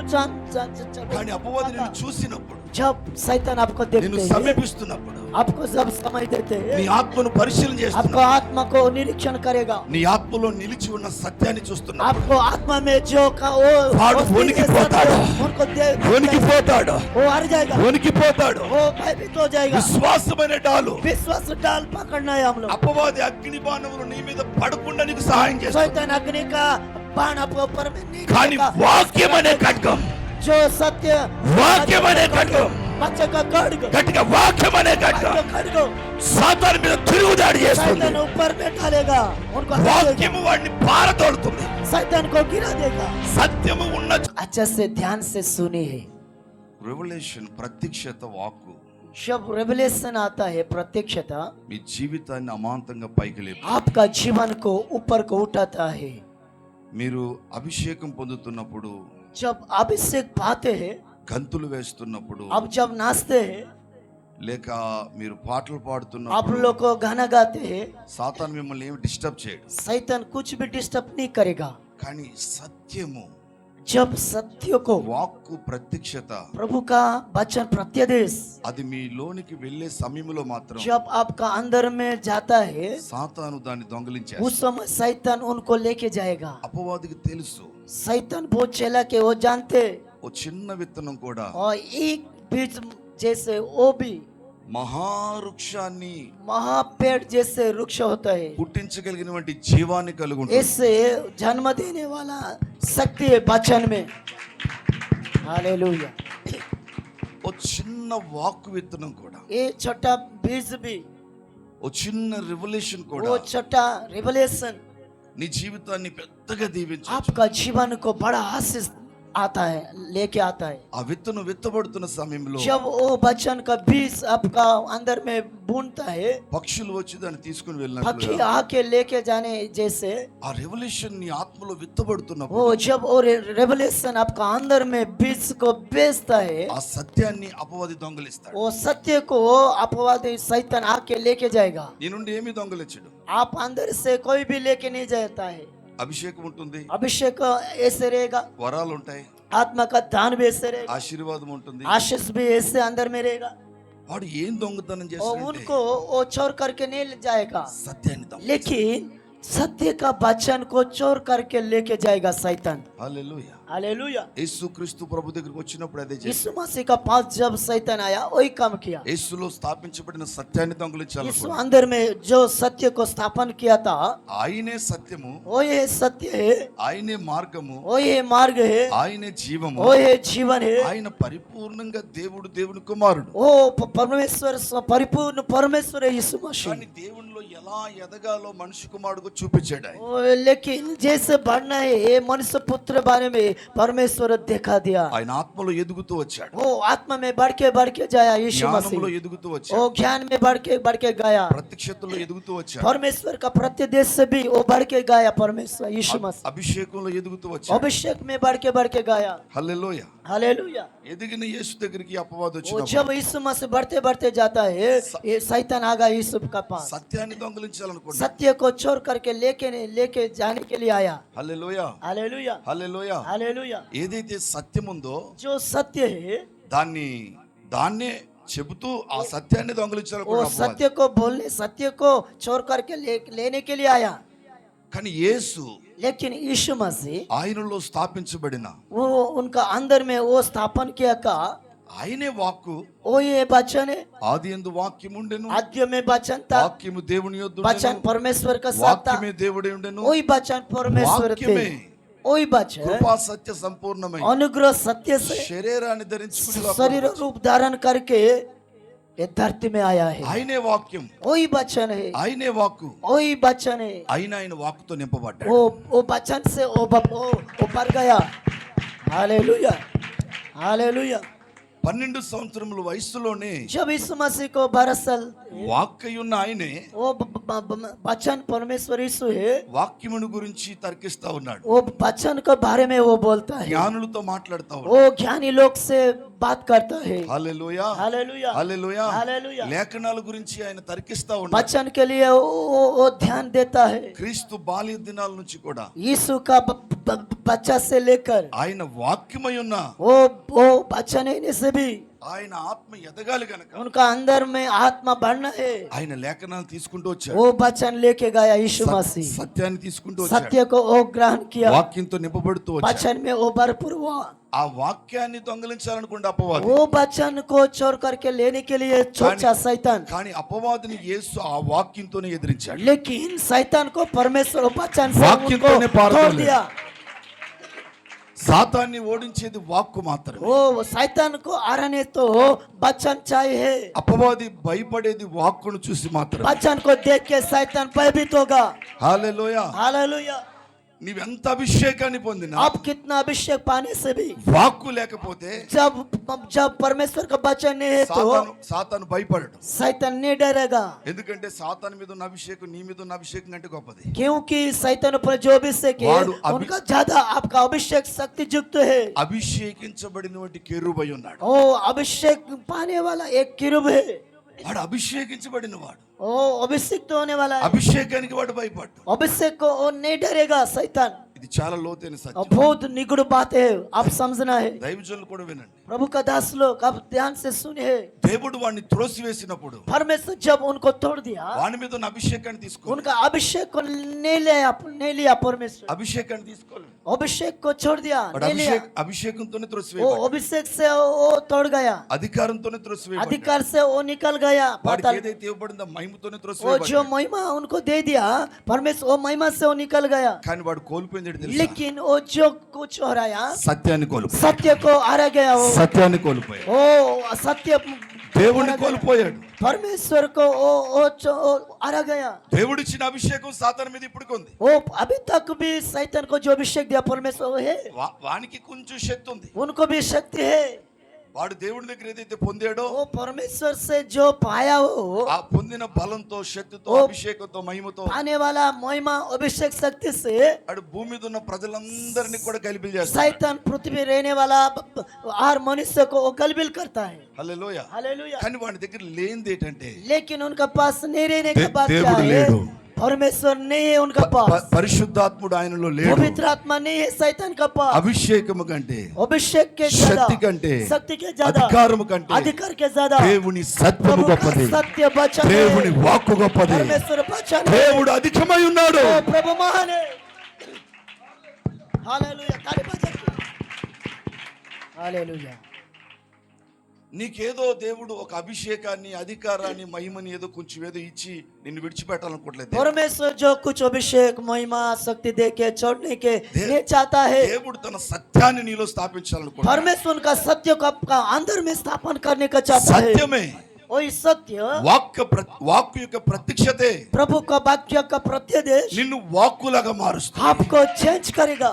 सबको जान जान- जान- जान- కానీ అపవాది నిన్ను చూసినప్పుడు जब शैतान आपको నిన్ను देखते हैं సమీపిస్తున్నప్పుడు आपको जब समय देते నీ हैं ఆత్మను పరిశీలన आपको చేస్తున్నా आत्मा को निरीक्षण करेगा నీ ఆత్మలో నిలిచి ఉన్న సత్యాన్ని చూస్తున్నా आपको आत्मा में जो का वो వాడు वो चीज़ వణికిపోతాడు. सत्य, उनको दे- వణికిపోతాడు वो हार जाएगा వణికిపోతాడు वो भयभीत हो जाएगा విశ్వాసమైన డాలు विश्वास डाल पकड़ना है हम लोग అపవాది అగ్ని బాణములు నీ మీద పడకుండా నీకు సహాయం చేస్తాడు शैतान अग्नि का बाण आपको ऊपर में नहीं కానీ गिरेगा। వాక్యం అనే ఖడ్గం जो सत्य వాక్యం అనే ఖడ్గం बच्चे का खड्ग గట్టిగా వాక్యం అనే ఖడ్గం जो खड्ग సాతాను మీద తిరుగుదాడి చేస్తుంది शैतान ऊपर में डालेगा उनको हटा देगा। వాక్యము వాడిని పారదోడుతుంది शैतान को गिरा देगा సత్యము ఉన్న अच्छा से ध्यान से सुनिए రెవల్యూషన్ ప్రత్యక్షత వాక్కు जब रेवलेशन आता है प्रत्यक्षता మీ జీవితాన్ని అమాంతంగా పైకి లేపు आपका जीवन को ऊपर को उठाता है మీరు అభిషేకం పొందుతున్నప్పుడు जब अभिषेक पाते हैं గంతులు వేస్తున్నప్పుడు अब जब नाचते हैं లేక మీరు పాటలు आप పాడుతున్నప్పుడు लोग को गाना गाते हैं సాతాను మిమ్మల్ని ఏమి డిస్టర్బ్ చేయడు शैतान कुछ भी डिस्टर्ब नहीं करेगा కానీ సత్యము जब सत्य को వాక్కు ప్రత్యక్షత प्रभु का वचन प्रत्यदेश అది మీ లోనికి వెళ్ళే సమయంలో మాత్రం जब आपका अंदर में जाता है సాతాను దాన్ని దొంగలించే उस समय शैतान उनको लेके जाएगा అపవాదికి తెలుసు शैतान वो चेला के वो जानते ఓ చిన్న విత్తనం కూడా और एक बीज जैसे वो भी మహావృక్షాన్ని మహాపేట్ చేసే వృక్ష అవుతాయి. పుట్టించగలిగినటువంటి జీవాన్ని కలిగి జన్మ దేనే వాళ్ళ శక్తి బచనమే హల్లెలూయా. ఓ చిన్న వాక్ విత్తనం కూడా. ఏ చొట్ట బీజ్ బి. ఓ చిన్న రివల్యూషన్ కూడా. ఓ చొట్ట రివల్యూషన్ నీ జీవితాన్ని పెద్దగా దీవించు. ఆప్కా జీవానికి బడా ఆశిస్తుంది आता है लेके आता है ఆ విత్తనం విత్తబడుతున్న సమయంలో जब वो बच्चन का बीज आपका अंदर में बूंदता है పక్షులు వచ్చి దాన్ని తీసుకుని पक्षी వెళ్ళినట్లుగా आके लेके जाने जैसे ఆ రెవల్యూషన్ నీ ఆత్మలో वो విత్తబడుతున్నప్పుడు जब वो रेवलेशन आपका अंदर में बीज को बेचता है ఆ సత్యాన్ని అపవాది దొంగలిస్తాడు वो सत्य को अपवादी शैतान आके लेके जाएगा నీ నుండి ఏమి దొంగలించడు आप अंदर से कोई भी लेके नहीं जाता है అభిషేకం ఉంటుంది अभिषेक ऐसे रहेगा వరాలు ఉంటాయి आत्मा का दान भी ऐसे रहेगा ఆశీర్వాదం ఉంటుంది आशीष भी ऐसे अंदर में रहेगा వాడు ఏం దొంగతనం और చేస్తాడంటే उनको वो चोर करके नहीं ले जाएगा సత్యాన్ని దొంగ लेकिन सत्य का वचन को चोर करके लेके जाएगा शैतान హల్లెలూయా हालेलुया యేసు క్రీస్తు ప్రభు దగ్గరికి వచ్చినప్పుడు అదే చేశాడు यीशु मसीह का पास जब शैतान आया वही काम किया యేసులో స్థాపించబడిన సత్యాన్ని यीशु దొంగలించాలనుకున్నాడు अंदर में जो सत्य को स्थापन किया था ఆయనే సత్యము वो ये सत्य है ఆయనే మార్గము वो ये मार्ग है ఆయనే జీవము वो ये जीवन है ఆయన పరిపూర్ణంగా దేవుడు దేవుని కుమారుడు वो प- परमेश्वर स- परिपूर्ण परमेश्वर है यीशु मसीह కానీ దేవునిలో ఎలా ఎదగాలో మనిషి కుమారుడుకు చూపించాడు ఆయన वो लेकिन जैसे बढ़ना है ये मनुष्य पुत्र बारे में परमेश्वर देखा दिया ఆయన ఆత్మలో ఎదుగుతూ వచ్చాడు वो आत्मा में बढ़ के बढ़ के जाया यीशु జ్ఞానంలో मसीह ఎదుగుతూ वो వచ్చాడు ज्ञान में बढ़ के बढ़ के गया ప్రత్యక్షతలో ఎదుగుతూ వచ్చాడు परमेश्वर का प्रत्यदेश से भी वो बढ़ के गया परमेश्वर यीशु मसीह అభిషేకంలో ఎదుగుతూ వచ్చాడు अभिषेक में बढ़ के बढ़ के गया హల్లెలూయా हालेलुया ఎదిగిన యేసు దగ్గరికి అపవాదం वो వచ్చినప్పుడు जब यीशु मसीह बढ़ते बढ़ते जाता है ये शैतान आ गया यीशु का पास సత్యాన్ని దొంగలించాలనుకున్నాడు सत्य को छोड़ करके लेके लेके जाने के लिए आया హల్లెలూయా हालेलुया హల్లెలూయా हालेलुया ఏదైతే సత్యం ఉందో जो सत्य है దాన్ని దాన్నే చెబుతూ ఆ సత్యాన్ని वो దొంగలించాలనుకున్నాడు అపవాది. सत्य को बोलने सत्य को छोड़ करके ले, लेने के लिए आया కానీ యేసు लेकिन यीशु मसीह ఆయనలో స్థాపించబడిన वो उनका अंदर में वो स्थापन किया का ఆయనే వాక్కు वो ये वचन है ఆది ఎందు వాక్యం ఉండెను आद्य में वचन था వాక్యము దేవుని యొద్ద वचन ఉండెను. परमेश्वर का साथ था వాక్యమే దేవుడే ఉండెను वही वचन परमेश्वर थे వాక్యమే वही वचन కృపా సత్య సంపూర్ణమై अनुग्रह सत्य से శరీరాన్ని ధరించుకుని शरीर रूप धारण करके ये धरती में आया है ఆయనే వాక్యం वही वचन है ఆయనే వాక్కు वही वचन है అయిన ఆయన వాక్కుతో నింపబడ్డాడు वो वो वचन से वो ब- वो ऊपर गया हालेलुया हालेलुया పన్నెండు సంవత్సరముల వయసులోనే చబీస్ బరసల్. ఆయనే ఓ బచ్చన్ పరమేశ్వరీసు వాక్యమును గురించి తర్కిస్తా ఉన్నాడు. ఓ బచ్చన్ కో భారమే ఓ బోల్తా జ్ఞానులతో మాట్లాడతా ఓ జ్ఞాని లోక్ సే బాత్ కర్తా హల్లెలూయా. హల్లెలూయా. హల్లెలూయా. హల్లెలూయా. లేఖనాల గురించి ఆయన తర్కిస్తా ఉన్నాడు. బచ్చన్ కే లియే ఓ ఓ ధ్యాన్ దేతా క్రీస్తు బాల్య దినాల నుంచి కూడా యేసు కా బచ్చా సే లేకర్. ఆయన వాక్యమై ఉన్న ఓ ఓ బచ్చనే से भी ఆయన ఆత్మ ఎదగాలి గనక उनका अंदर में आत्मा बढ़ना है ఆయన లేఖనాలు తీసుకుంటూ వచ్చాడు वो बचन लेके गया यीशु సత్- मसीह సత్యాన్ని తీసుకుంటూ వచ్చాడు सत्य को वो ग्रहण किया వాక్యంతో నింపబడుతూ వచ్చాడు बचन में वो भरपूर हुआ ఆ వాక్యాన్ని దొంగలించాలనుకుంటే అపవాది वो बचन को चोर करके लेने के लिए सोचा शैतान కానీ అపవాదిని యేసు ఆ వాక్యంతోనే ఎదిరించాడు लेकिन शैतान को परमेश्वर वो बचन से वाक्य उनको तो ने पार कर तोड़ लिया। दिया సాతాన్ని ఓడించేది వాక్కు మాత్రమే. ఓ సైతాన్కు ఆరనేతో బచ్చన్ చాయే అపవాది భయపడేది వాక్కును చూసి మాత్రం బచ్చన్ కో దేఖ్ కే సైతాన్ భయభీత్ హోగా హల్లెలూయా హల్లెలూయా నీవెంత అభిషేకాన్ని పొందినా आप कितना अभिषेक पाने से भी వాక్కు లేకపోతే जब जब परमेश्वर का वचन नहीं है तो సాతాను సాతాను భయపడడు शैतान नहीं डरेगा ఎందుకంటే సాతాను మీద ఉన్న అభిషేకం నీ మీద ఉన్న అభిషేకం కంటే గొప్పది क्योंकि शैतान पर जो अभिषेक है वाडु अभि- उनका ज्यादा आपका अभिषेक शक्ति युक्त है అభిషేకించబడినటువంటి కెరూబై ఉన్నాడు ओ अभिषेक पाने वाला एक किरुब है వాడు అభిషేకించబడిన వాడు ओ अभिषेक तो होने वाला है అభిషేకానికి వాడు భయపడ్డు अभिषेक को वो नहीं डरेगा शैतान ఇది చాలా లోతైన और సత్యం बहुत निगुड़ बात है आप समझना है దైవజనులు కూడా వినండి प्रभु का दास लोग आप ध्यान से सुनिए దేవుడు వాడిని త్రోసివేసినప్పుడు परमेश्वर जब उनको तोड़ दिया వాని మీద ఉన్న అభిషేకాన్ని తీసుకో उनका अभिषेक को नहीं लिया नहीं लिया परमेश्वर అభిషేకాన్ని తీసుకోలేదు अभिषेक को छोड़ दिया వాడు नहीं लिया అభిషేక్ అభిషేకంతోనే वो త్రోసివేయబడ్డాడు अभिषेक से वो तोड़ गया అధికారంతోనే త్రోసివేయబడ్డాడు अधिकार से वो निकल गया వాడికి पाताल ఏదైతే ఇవ్వబడిందో మహిమతోనే वो త్రోసివేయబడ్డాడు जो महिमा उनको दे दिया परमेश्वर वो महिमा से वो निकल गया కానీ వాడు కోల్పోయింది ఏంటి తెలుసా लेकिन वो जो कुछ हो रहा సత్యాన్ని కోల్పోయాడు सत्य को हारा गया वो సత్యాన్ని కోల్పోయాడు ओ सत्य దేవుడిని కోల్పోయాడు परमेश्वर को वो वो जो- वो हारा गया దేవుడిచ్చిన అభిషేకం సాతాన మీద ఇప్పటికి ఉంది वो अभी तक भी शैतान को जो अभिषेक दिया परमेश्वर वो है వా- వానికి కొంచెం శక్తి ఉంది उनको भी शक्ति है వాడు దేవుడి దగ్గర ఏదైతే పొందాడో ఓ పరమేశ్వర్ సే జో పాయావో. ఆ పొందిన బలంతో శక్తితో అభిషేకంతో మహిమతో అనే వాళ్ళ మహిమ అభిషేక్ శక్తి సే అడు భూమి మీద ఉన్న ప్రజలందరినీ కూడా కలిపి చేస్తాడు. సైతాన్ పృథ్వీ రేనే వాళ్ళ ఆర్ మనుషులకు కో గలిబిల్ కర్తా హై హల్లెలూయా. కానీ వాడి దగ్గర లేనిది ఏంటంటే లేకిన్ ఉన్కా పాస్ నేరేనే కా దేవుడు లేడు. పరమేశ్వర్ నే ఉనక పాస్ పరిశుద్ధాత్ముడు ఆయనలో లేడు. పవిత్ర ఆత్మ నే సైతాన్ క పాస్ అభిషేకము కంటే అభిషేక్ కే జ్యాదా శక్తి కంటే శక్తి కే జ్యాదా అధికారము కంటే అధికార కే జ్యాదా దేవుని సత్యము గొప్పది. సత్య బచన దేవుని వాక్కు గొప్పది. పరమేశ్వర బచన దేవుడు అధికమై ఉన్నాడు. ఓ ప్రభు మహానే. హల్లెలూయా తాడి బచన హల్లెలూయా నీకేదో దేవుడు ఒక అభిషేకాన్ని అధికారాన్ని మహిమని ఏదో కొంచెం ఏదో ఇచ్చి నిన్ను విడిచిపెట్టాలనుకోవట్లేదు परमेश्वर जो कुछ अभिषेक महिमा शक्ति दे के छोड़ने के दे- नहीं चाहता है దేవుడు తన సత్యాన్ని నీలో స్థాపించాలనుకుంటున్నాడు परमेश्वर उनका सत्य को आपका अंदर में स्थापन करने का चाहता है సత్యమే वही सत्य వాక్య ప్ర- వాక్కు యొక్క ప్రత్యక్షతే प्रभु का वाक्य का प्रत्यदेश నిన్ను వాక్కులాగా మారుస్తుంది आपको चेंज करेगा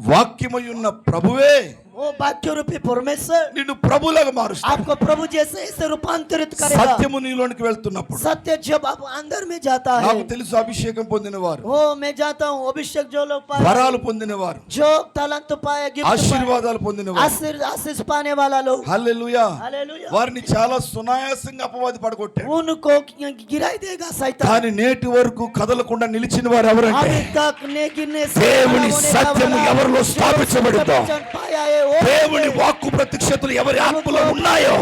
వాక్యమై ఉన్న ప్రభువే वो वाक्य रूपी परमेश्वर నిన్ను ప్రభులాగా మారుస్తుంది आपको प्रभु जैसे ऐसे रूपांतरित करेगा సత్యము నీలోనికి వెళ్తున్నప్పుడు सत्य जब आप अंदर में जाता है నాకు తెలుసు అభిషేకం పొందిన వారు वो मैं जाता हूँ अभिषेक जो लोग पाए వరాలు పొందిన వారు जो तालंत पाए गिफ्ट ఆశీర్వాదాలు పొందిన వారు आशीष आशीष पाने वाला लोग హల్లెలూయా हालेलुया వారిని చాలా సునాయాసంగా అపవాది పడగొట్టాడు उनको गिराई देगा शैतान కానీ నేటి వరకు కదలకుండా నిలిచిన వారు ఎవరంటే अभी तक नहीं गिरने से దేవుని वाला होने का సత్యము वाला ఎవరిలో जो స్థాపించబడిందో, वचन पाया है वो దేవుని వాక్కు ప్రత్యక్షతలు ఎవరి ఆత్మలో ఉన్నాయో?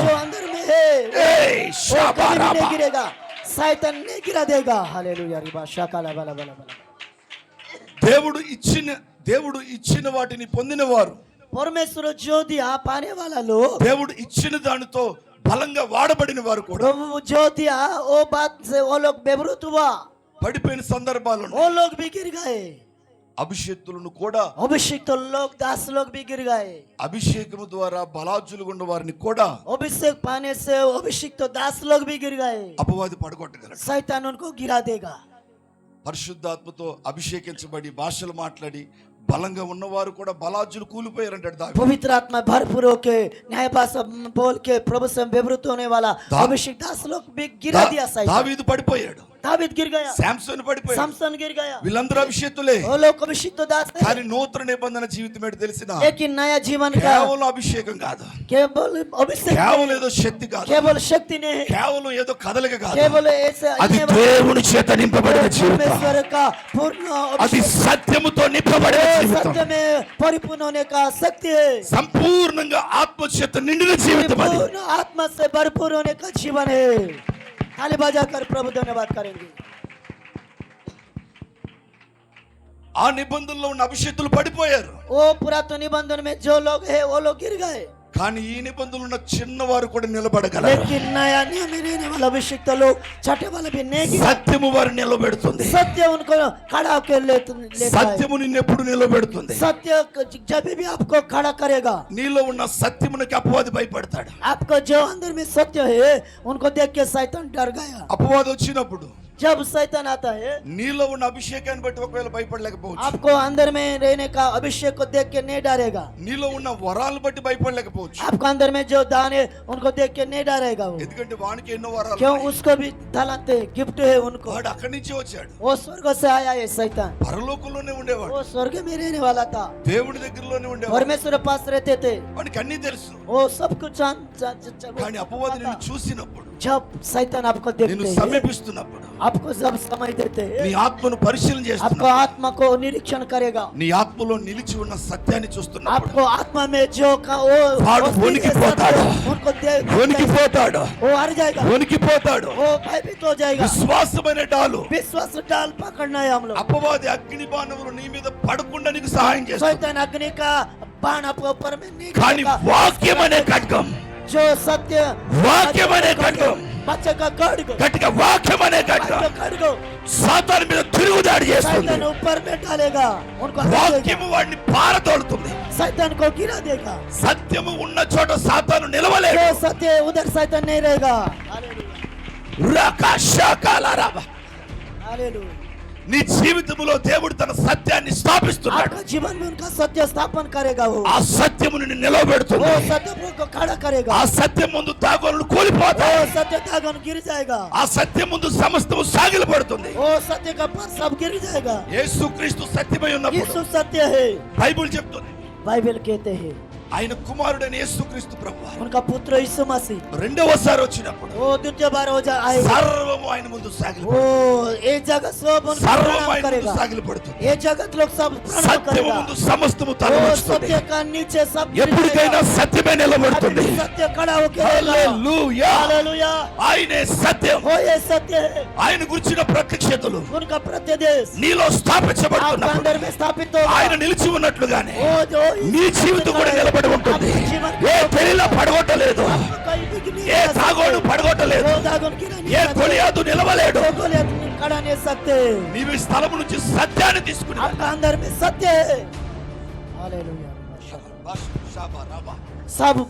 దేవుడు ఇచ్చిన దేవుడు ఇచ్చిన వాటిని పొందినవారు. పరమేశ్వర జ్యోతి ఆ పానే వాళ్ళలో దేవుడు ఇచ్చిన దానితో బలంగా వాడబడిన వారు కూడా జ్యోతి ఓ బాత్ ఓ లోక్ బెబరుతువా? పడిపోయిన సందర్భాలు ఓ లోక్ బిగిరిగాయే. అభిషేక్తులను కూడా अभिषेक तो लोग दास लोग भी गिर गए అభిషేకము ద్వారా బలాజులు ఉన్న వారిని కూడా अभिषेक पाने से अभिषेक तो दास लोग भी गिर गए అపవాది పడగొట్టగలడు शैतान उनको गिरा देगा పరిశుద్ధాత్మతో అభిషేకించబడి భాషలు మాట్లాడి బలంగా ఉన్నవారు కూడా బలాజులు కూలిపోయారంటాడు దావీదు. पवित्र आत्मा भरपूर होके न्याय भाषा बोल के प्रभु से विवृत होने वाला दा- अभिषेक दास लोग भी गिरा दिया దా- शैतान దావీదు పడిపోయాడు दाविद गिर गया శాంసన్ పడిపోయాడు समसन गिर गया వీళ్ళందరూ అభిషేకులే वो लोग अभिषिक्त दास थे కానీ నూతన నిబంధన జీవితం ఏంటి తెలిసిన लेकिन नया जीवन का కేవలం అభిషేకం కాదు केवल अभिषेक కేవలం नहीं, ఏదో శక్తి కాదు केवल शक्ति नहीं है కేవలం ఏదో కదలిక కాదు केवल ऐसे అది अन्य దేవుని చేత నింపబడిన జీవితం परमेश्वर का पूर्ण అది अभिषेक సత్యముతో నింపబడిన वो జీవితం सत्य में परिपूर्ण होने का शक्ति है సంపూర్ణంగా ఆత్మ చేత నిండిన జీవితం అది पूर्ण आत्मा से भरपूर होने का जीवन है ताली बजाकर प्रभु धन्यवाद करेंगे ఆ నిబంధనలో ఉన్న అభిషేకులు పడిపోయారు वो पुरातन निबंधन में जो लोग है वो लोग गिर गए కానీ ఈ నిబంధనలు ఉన్న చిన్నవారు కూడా నిలబడగలరు. అభిషక్తలు సత్యము వారు నిలబెడుతుంది. సత్యమును సత్యము నిన్ను ఎప్పుడు నిలబెడుతుంది. సత్య జబి ఆప్కో ఖడా కరేగా నీలో ఉన్న సత్యమునికి అపవాది భయపడతాడు. ఆప్కో జో అందరు మీ సత్యం హే ఉన్కో దేఖ్ కే సైతాన్ డర్ గయా వచ్చినప్పుడు जब शैतान आता है నీలో ఉన్న అభిషేకాన్ని బట్టి ఒకవేళ భయపడలేకపోవచ్చు आपको अंदर में रहने का अभिषेक को देख के नहीं डरेगा నీలో ఉన్న వరాలు బట్టి భయపడలేకపోవచ్చు आपको अंदर में जो दान है उनको देख के नहीं डरेगा वो ఎందుకంటే వానికి ఎన్నో వరాలు क्यों ఉన్నాయి. उसको भी तलांत है गिफ्ट है उनको వాడు అక్కడి నుంచి వచ్చాడు वो स्वर्ग से आया है शैतान పరలోకంలోనే ఉండేవాడు वो स्वर्ग में रहने वाला था దేవుడి దగ్గరలోనే ఉండేవాడు परमेश्वर के पास रहते थे వానికి అన్ని తెలుసు वो सब कुछ जान- जा- जा- जा- కానీ అపవాది నిన్ను చూసినప్పుడు जब शैतान आपको నిన్ను देखते हैं సమీపిస్తున్నప్పుడు आपको जब समय देते నీ हैं ఆత్మను పరిశీలన आपको చేస్తున్నప్పుడు आत्मा को निरीक्षण करेगा నీ ఆత్మలో నిలిచి ఉన్న సత్యాన్ని చూస్తున్నప్పుడు आपको आत्मा में जो का वो వాడు वो వణికిపోతాడు. उनको देख వణికిపోతాడు वो हार जाएगा వణికిపోతాడు वो भयभीत हो जाएगा విశ్వాసమైన డాలు विश्वास डाल पकड़ना है हम लोग అపవాది అగ్ని బాణములు నీ మీద పడకుండా నీకు సహాయం చేస్తాడు शैतान अग्नि का बाण आपके ऊपर में नहीं కానీ गिरेगा। వాక్యం అనే ఖడ్గం जो सत्य వాక్యం అనే ఖడ్గం बच्चे का खड्ग గట్టిగా వాక్యం అనే ఖడ్గం बच्चे का खड्ग సాతాను మీద తిరుగుదాడి చేస్తుంది शैतान ऊपर में डालेगा उनको हरा देगा। వాక్యము వాడిని పారతోడుతుంది शैतान को गिरा देगा సత్యము ఉన్న చోట సాతాను నిలవలేడు जो सत्य है, उधर शैतान नहीं रहेगा రకశకలరవ. हालेलुया నీ జీవితంలో దేవుడు తన సత్యాన్ని స్థాపిస్తున్నాడు आपका जीवन में उनका सत्य स्थापन करेगा वो ఆ సత్యము నిన్ను నిలవబెడుతుంది वो सत्य को खड़ा करेगा ఆ సత్యం ముందు తాగోలు वो కూలిపోతాయి सत्य दागन गिर जाएगा ఆ సత్యం ముందు సమస్తము సాగిలపడుతుంది वो सत्य का पर सब गिर जाएगा యేసుక్రీస్తు సత్యమై ఉన్నప్పుడు यीशु सत्य है బైబిల్ చెప్తుంది बाइबल कहते हैं ఆయన కుమారుడైన యేసుక్రీస్తు ప్రభు उनका पुत्र यीशु मसीह రెండవసారి వచ్చినప్పుడు वो द्वितीय बार हो जा आएगा సర్వము ఆయన ముందు సాగిలి वो ये जगत सब उनका సర్వం प्रणाम ఆయన ముందు करेगा సాగిలపడుతుంది ये जगत लोग सब प्रणाम సత్యము करेगा ముందు సమస్తము वो తలవంచుతుంది सत्य का नीचे सब गिर ఎప్పటికైనా जाएगा। సత్యమే నిలబడుతుంది अभी सत्य खड़ा होकर रहेगा। హల్లెలూయా. हालेलुया ఆయనే సత్యం वो ये सत्य है ఆయన గురించిన ప్రత్యక్షతలు उनका प्रत्यदेश నీలో आपका స్థాపించబడుతున్నప్పుడు अंदर में स्थापित होगा ఆయన నిలిచి ఉన్నట్లుగానే वो जो నీ జీవితం కూడా పడగొట్టింది. ఏ పెళ్ళిలో పడగొట్టలేదు. ఏ సాగోడు పడగొట్టలేదు. ఏ కొలియాదు నిలవలేడు. మీరు స్థలం నుంచి సత్యాన్ని తీసుకుని సత్య. సాబు.